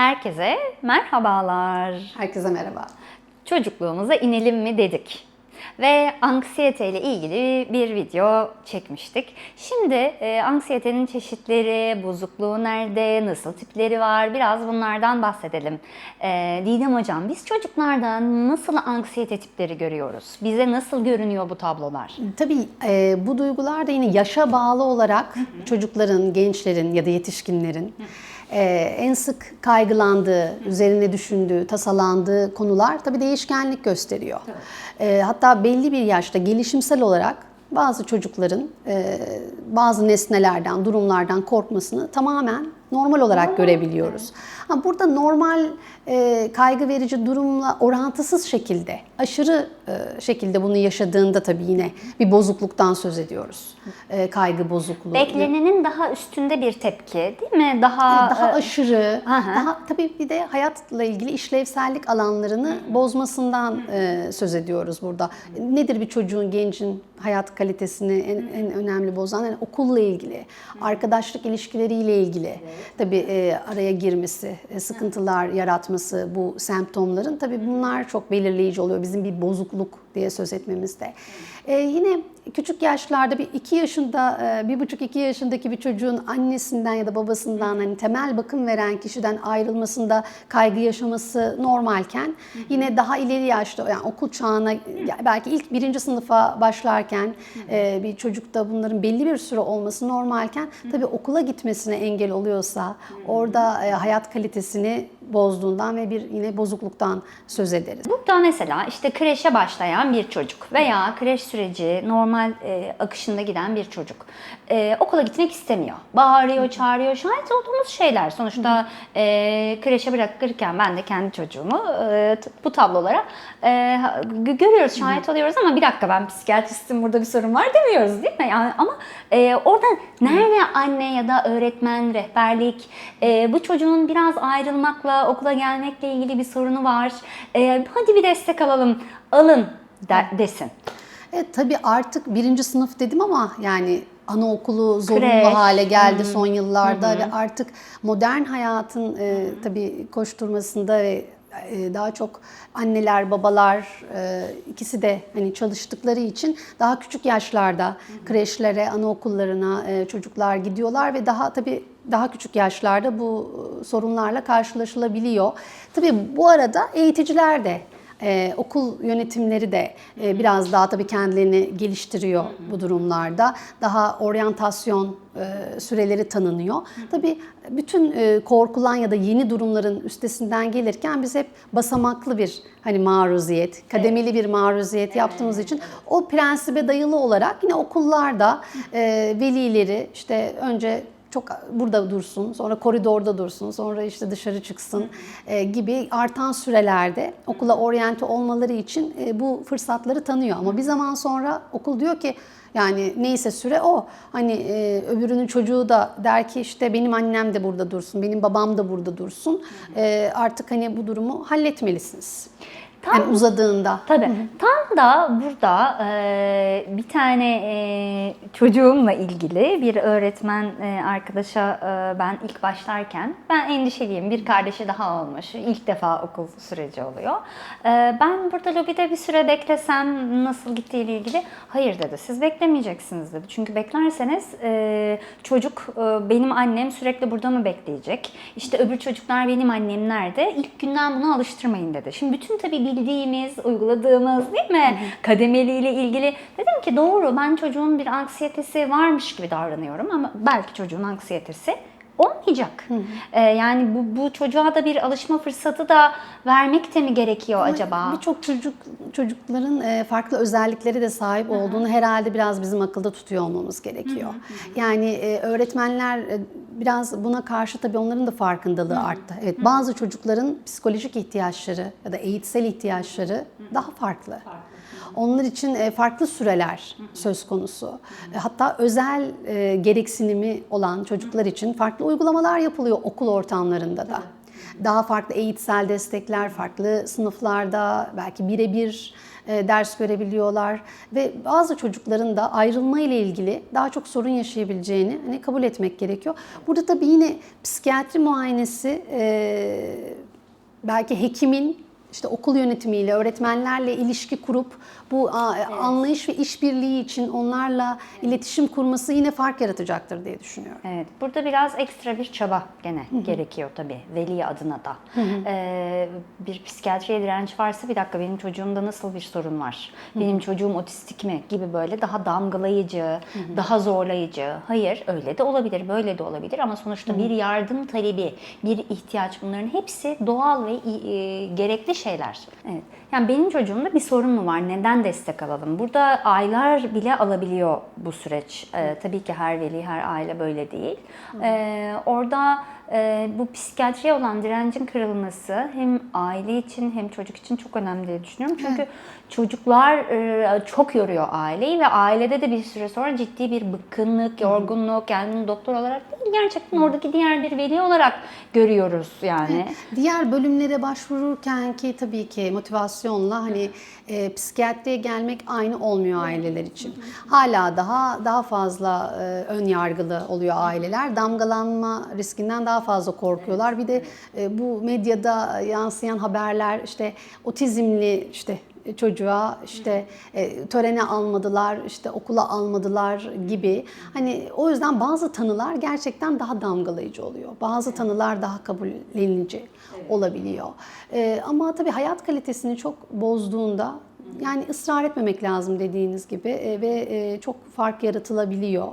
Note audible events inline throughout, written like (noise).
Herkese merhabalar. Herkese merhaba. Çocukluğumuza inelim mi dedik. Ve anksiyete ile ilgili bir video çekmiştik. Şimdi e, anksiyetenin çeşitleri, bozukluğu nerede, nasıl tipleri var biraz bunlardan bahsedelim. E, Didem Hocam biz çocuklardan nasıl anksiyete tipleri görüyoruz? Bize nasıl görünüyor bu tablolar? Tabii e, bu duygular da yine yaşa bağlı olarak çocukların, gençlerin ya da yetişkinlerin e, en sık kaygılandığı, üzerine düşündüğü, tasalandığı konular tabii değişkenlik gösteriyor. E, hatta belli bir yaşta gelişimsel olarak bazı çocukların e, bazı nesnelerden, durumlardan korkmasını tamamen normal olarak görebiliyoruz. Ha, burada normal e, kaygı verici durumla orantısız şekilde, aşırı e, şekilde bunu yaşadığında tabii yine bir bozukluktan söz ediyoruz. E, kaygı bozukluğu. Beklenenin daha üstünde bir tepki değil mi? Daha, daha e, aşırı, Aha. daha tabii bir de hayatla ilgili işlevsellik alanlarını bozmasından e, söz ediyoruz burada. Nedir bir çocuğun, gencin hayat kalitesini en, en önemli bozan? Yani okulla ilgili, arkadaşlık ilişkileriyle ilgili tabii e, araya girmesi, sıkıntılar yaratması bu semptomların. Tabii bunlar çok belirleyici oluyor. Bizim bir bozukluk diye söz etmemizde. E, yine küçük yaşlarda bir iki yaşında, e, bir buçuk iki yaşındaki bir çocuğun annesinden ya da babasından hani temel bakım veren kişiden ayrılmasında kaygı yaşaması normalken yine daha ileri yaşta yani okul çağına belki ilk birinci sınıfa başlarken e, bir çocukta bunların belli bir süre olması normalken tabii okula gitmesine engel oluyorsa orada e, hayat kalitesini bozduğundan ve bir yine bozukluktan söz ederiz. Burada mesela işte kreşe başlayan bir çocuk veya kreş süreci normal e, akışında giden bir çocuk e, okula gitmek istemiyor. Bağırıyor, çağırıyor. Şahit olduğumuz şeyler. Sonuçta e, kreşe bırakırken ben de kendi çocuğumu e, bu tablolara e, gö- görüyoruz, şahit oluyoruz ama bir dakika ben psikiyatristim burada bir sorun var demiyoruz değil mi? Yani ama e, orada nerede anne ya da öğretmen, rehberlik e, bu çocuğun biraz ayrılmakla, okula gelmekle ilgili bir sorunu var. E, hadi bir destek alalım, alın de- desin. Evet tabii artık birinci sınıf dedim ama yani anaokulu zorunlu Kreş. hale geldi son yıllarda ve artık modern hayatın e, tabii koşturmasında ve daha çok anneler, babalar e, ikisi de hani çalıştıkları için daha küçük yaşlarda kreşlere, anaokullarına e, çocuklar gidiyorlar ve daha tabii daha küçük yaşlarda bu e, sorunlarla karşılaşılabiliyor. Tabii bu arada eğiticiler de ee, okul yönetimleri de e, biraz daha tabii kendilerini geliştiriyor bu durumlarda. Daha oryantasyon e, süreleri tanınıyor. Tabii bütün e, korkulan ya da yeni durumların üstesinden gelirken biz hep basamaklı bir hani maruziyet, kademeli bir maruziyet yaptığımız için o prensibe dayalı olarak yine okullarda e, velileri işte önce çok burada dursun, sonra koridorda dursun, sonra işte dışarı çıksın e, gibi artan sürelerde okula oryante olmaları için e, bu fırsatları tanıyor. Ama bir zaman sonra okul diyor ki yani neyse süre o. Hani e, öbürünün çocuğu da der ki işte benim annem de burada dursun, benim babam da burada dursun. Artık hani bu durumu halletmelisiniz. Tam- yani uzadığında. Tabii. Tam da burada e, bir tane e, çocuğumla ilgili bir öğretmen e, arkadaşa e, ben ilk başlarken ben endişeliyim. Bir kardeşi daha olmuş. İlk defa okul süreci oluyor. E, ben burada lobide bir süre beklesem nasıl gittiğiyle ilgili hayır dedi. Siz beklemeyeceksiniz dedi. Çünkü beklerseniz e, çocuk e, benim annem sürekli burada mı bekleyecek? İşte öbür çocuklar benim annem nerede? İlk günden bunu alıştırmayın dedi. Şimdi bütün tabii bildiğimiz, uyguladığımız değil mi? Kademeliyle ilgili. Dedim ki doğru ben çocuğun bir anksiyetesi varmış gibi davranıyorum ama belki çocuğun anksiyetesi olmayacak. Ee, yani bu, bu çocuğa da bir alışma fırsatı da vermek de mi gerekiyor acaba? Birçok çocuk çocukların e, farklı özellikleri de sahip olduğunu herhalde biraz bizim akılda tutuyor olmamız gerekiyor. Yani e, öğretmenler e, biraz buna karşı tabii onların da farkındalığı arttı. Evet bazı çocukların psikolojik ihtiyaçları ya da eğitsel ihtiyaçları daha farklı. Onlar için e, farklı süreler söz konusu. E, Hatta özel e, gereksinimi olan çocuklar için farklı uygulamalar yapılıyor okul ortamlarında da. daha farklı eğitsel destekler, farklı sınıflarda belki birebir ders görebiliyorlar ve bazı çocukların da ayrılma ile ilgili daha çok sorun yaşayabileceğini hani kabul etmek gerekiyor. Burada tabii yine psikiyatri muayenesi belki hekimin işte okul yönetimiyle, öğretmenlerle ilişki kurup bu a, anlayış ve işbirliği için onlarla iletişim kurması yine fark yaratacaktır diye düşünüyorum. Evet, burada biraz ekstra bir çaba gene gerekiyor tabii veli adına da. Ee, bir psikiyatriye direnç varsa bir dakika benim çocuğumda nasıl bir sorun var? Benim çocuğum otistik mi? Gibi böyle daha damgalayıcı, daha zorlayıcı. Hayır öyle de olabilir, böyle de olabilir ama sonuçta bir yardım talebi, bir ihtiyaç bunların hepsi doğal ve e, gerekli şeyler. Evet. Yani benim çocuğumda bir sorun mu var? Neden destek alalım? Burada aylar bile alabiliyor bu süreç. Ee, tabii ki her veli, her aile böyle değil. Ee, orada bu psikiyatriye olan direncin kırılması hem aile için hem çocuk için çok önemli diye düşünüyorum. Çünkü çocuklar e, çok yoruyor aileyi ve ailede de bir süre sonra ciddi bir bıkkınlık, yorgunluk yani doktor olarak değil gerçekten oradaki diğer bir veli olarak görüyoruz yani. Diğer bölümlere başvururken ki tabii ki motivasyonla hani e, psikiyatriye gelmek aynı olmuyor aileler için. Hala daha daha fazla e, ön yargılı oluyor aileler. Damgalanma riskinden daha fazla korkuyorlar. Bir de e, bu medyada yansıyan haberler işte otizmli işte çocuğa işte e, törene almadılar, işte okula almadılar gibi. Hani o yüzden bazı tanılar gerçekten daha damgalayıcı oluyor. Bazı tanılar daha kabullenici olabiliyor. E, ama tabii hayat kalitesini çok bozduğunda yani ısrar etmemek lazım dediğiniz gibi e, ve e, çok fark yaratılabiliyor.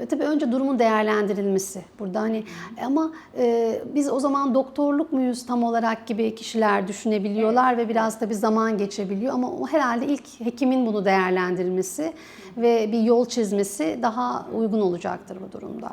E, tabii önce durumun değerlendirilmesi burada hani ama biz o zaman doktorluk muyuz tam olarak gibi kişiler düşünebiliyorlar ve biraz da bir zaman geçebiliyor ama herhalde ilk hekimin bunu değerlendirmesi ve bir yol çizmesi daha uygun olacaktır bu durumda.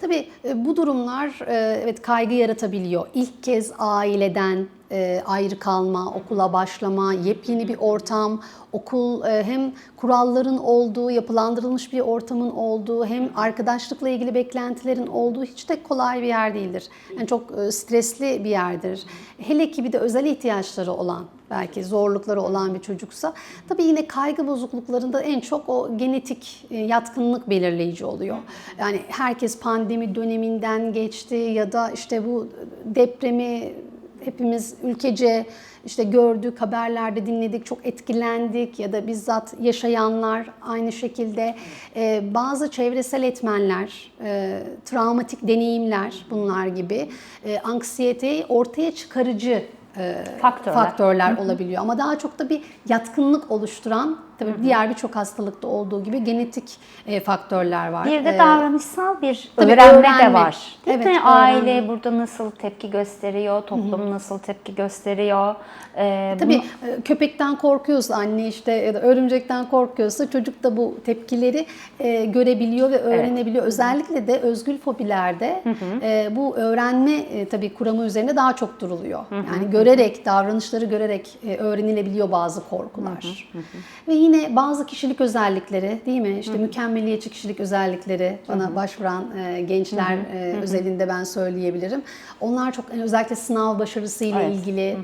Tabii e, bu durumlar e, evet kaygı yaratabiliyor. İlk kez aileden e, ayrı kalma, okula başlama, yepyeni bir ortam, okul hem kuralların olduğu, yapılandırılmış bir ortamın olduğu, hem arkadaşlıkla ilgili beklentilerin olduğu hiç de kolay bir yer değildir. Yani çok stresli bir yerdir. Hele ki bir de özel ihtiyaçları olan, belki zorlukları olan bir çocuksa tabii yine kaygı bozukluklarında en çok o genetik e, yatkınlık belirleyici oluyor. Yani herkes pandemi döneminden geçti ya da işte bu depremi hepimiz ülkece işte gördük, haberlerde dinledik, çok etkilendik ya da bizzat yaşayanlar aynı şekilde e, bazı çevresel etmenler, e, travmatik deneyimler bunlar gibi e, anksiyeteyi ortaya çıkarıcı e, Faktörler. faktörler olabiliyor. Ama daha çok da bir yatkınlık oluşturan tabii diğer birçok hastalıkta olduğu gibi genetik e, faktörler var. Bir de E, davranışsal bir tabii öğrenme, de öğrenme. var. Değil Evet, mi? öğrenme. Aile burada nasıl tepki gösteriyor, toplum nasıl tepki gösteriyor. Ee, Tabii e, köpekten korkuyorsa anne işte ya da örümcekten korkuyorsa çocuk da bu tepkileri e, görebiliyor ve öğrenebiliyor. Özellikle de özgül fobilerde e, bu öğrenme e, tabii kuramı üzerine daha çok duruluyor. Yani görerek, davranışları görerek e, öğrenilebiliyor bazı korkular. Ve yine bazı kişilik özellikleri değil mi? İşte mükemmeliyetçi kişilik özellikleri bana başvuran e, gençler e, özelinde ben söyleyebilirim. Onlar çok özellikle sınav başarısıyla Evet. ilgili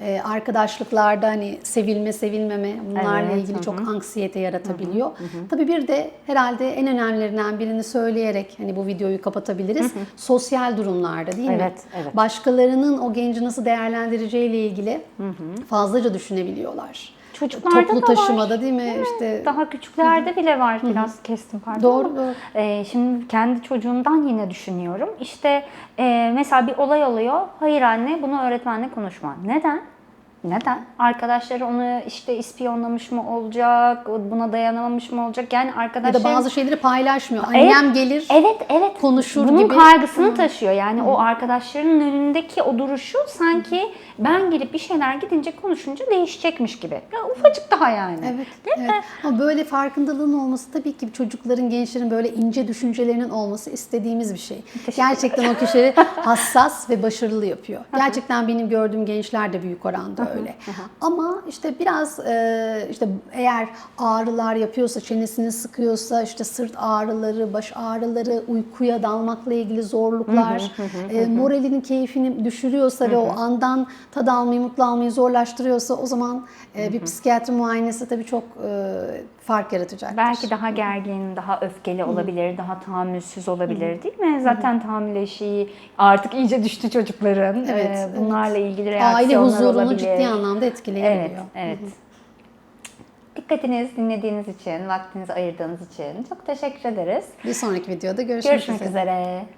e, arkadaşlıklarda hani sevilme sevilmeme bunlarla Evet, ilgili hı çok anksiyete yaratabiliyor. Tabii bir de herhalde en önemlilerinden birini söyleyerek hani bu videoyu kapatabiliriz. Sosyal durumlarda değil mi? Evet, evet. Başkalarının o genci nasıl değerlendireceğiyle ilgili fazlaca düşünebiliyorlar. Çocuklarda Toplu da var. taşımada değil mi? İşte Daha küçüklerde bile var. Biraz kestim pardon. Doğru, ama, doğru. e, şimdi kendi çocuğumdan yine düşünüyorum. İşte e, mesela bir olay oluyor. Hayır anne bunu öğretmenle konuşma. Neden? Neden? Arkadaşları onu işte ispiyonlamış mı olacak? Buna dayanamamış mı olacak? Yani ya arkadaşlar da bazı şeyleri paylaşmıyor. Annem gelir. Evet, evet. konuşur Bunun gibi. kaygısını taşıyor. Yani o arkadaşlarının önündeki o duruşu sanki ben gelip bir şeyler gidince konuşunca değişecekmiş gibi. Ya ufacık daha yani. Evet, evet. Ama böyle farkındalığın olması tabii ki çocukların, gençlerin böyle ince düşüncelerinin olması istediğimiz bir şey. Gerçekten o kişileri (laughs) hassas ve başarılı yapıyor. Gerçekten benim gördüğüm gençler de büyük oranda böyle. Ama işte biraz e, işte eğer ağrılar yapıyorsa, çenesini sıkıyorsa, işte sırt ağrıları, baş ağrıları, uykuya dalmakla ilgili zorluklar, e, moralinin keyfini düşürüyorsa ve o andan tad almayı, mutlu almayı zorlaştırıyorsa o zaman e, bir psikiyatri muayenesi tabii çok e, fark yaratacaktır. Belki daha gergin, daha öfkeli olabilir, daha tahammülsüz olabilir değil mi? Zaten tahammül eşiği artık iyice düştü çocukların. Evet, Ee, evet. Bunlarla ilgili Aile reaksiyonlar huzurunu olabilir. ciddi anlamda Evet, etkileyebiliyor. evet. Dikkatiniz, dinlediğiniz için, vaktinizi ayırdığınız için çok teşekkür ederiz. Bir sonraki videoda görüşmek, Görüşmek üzere.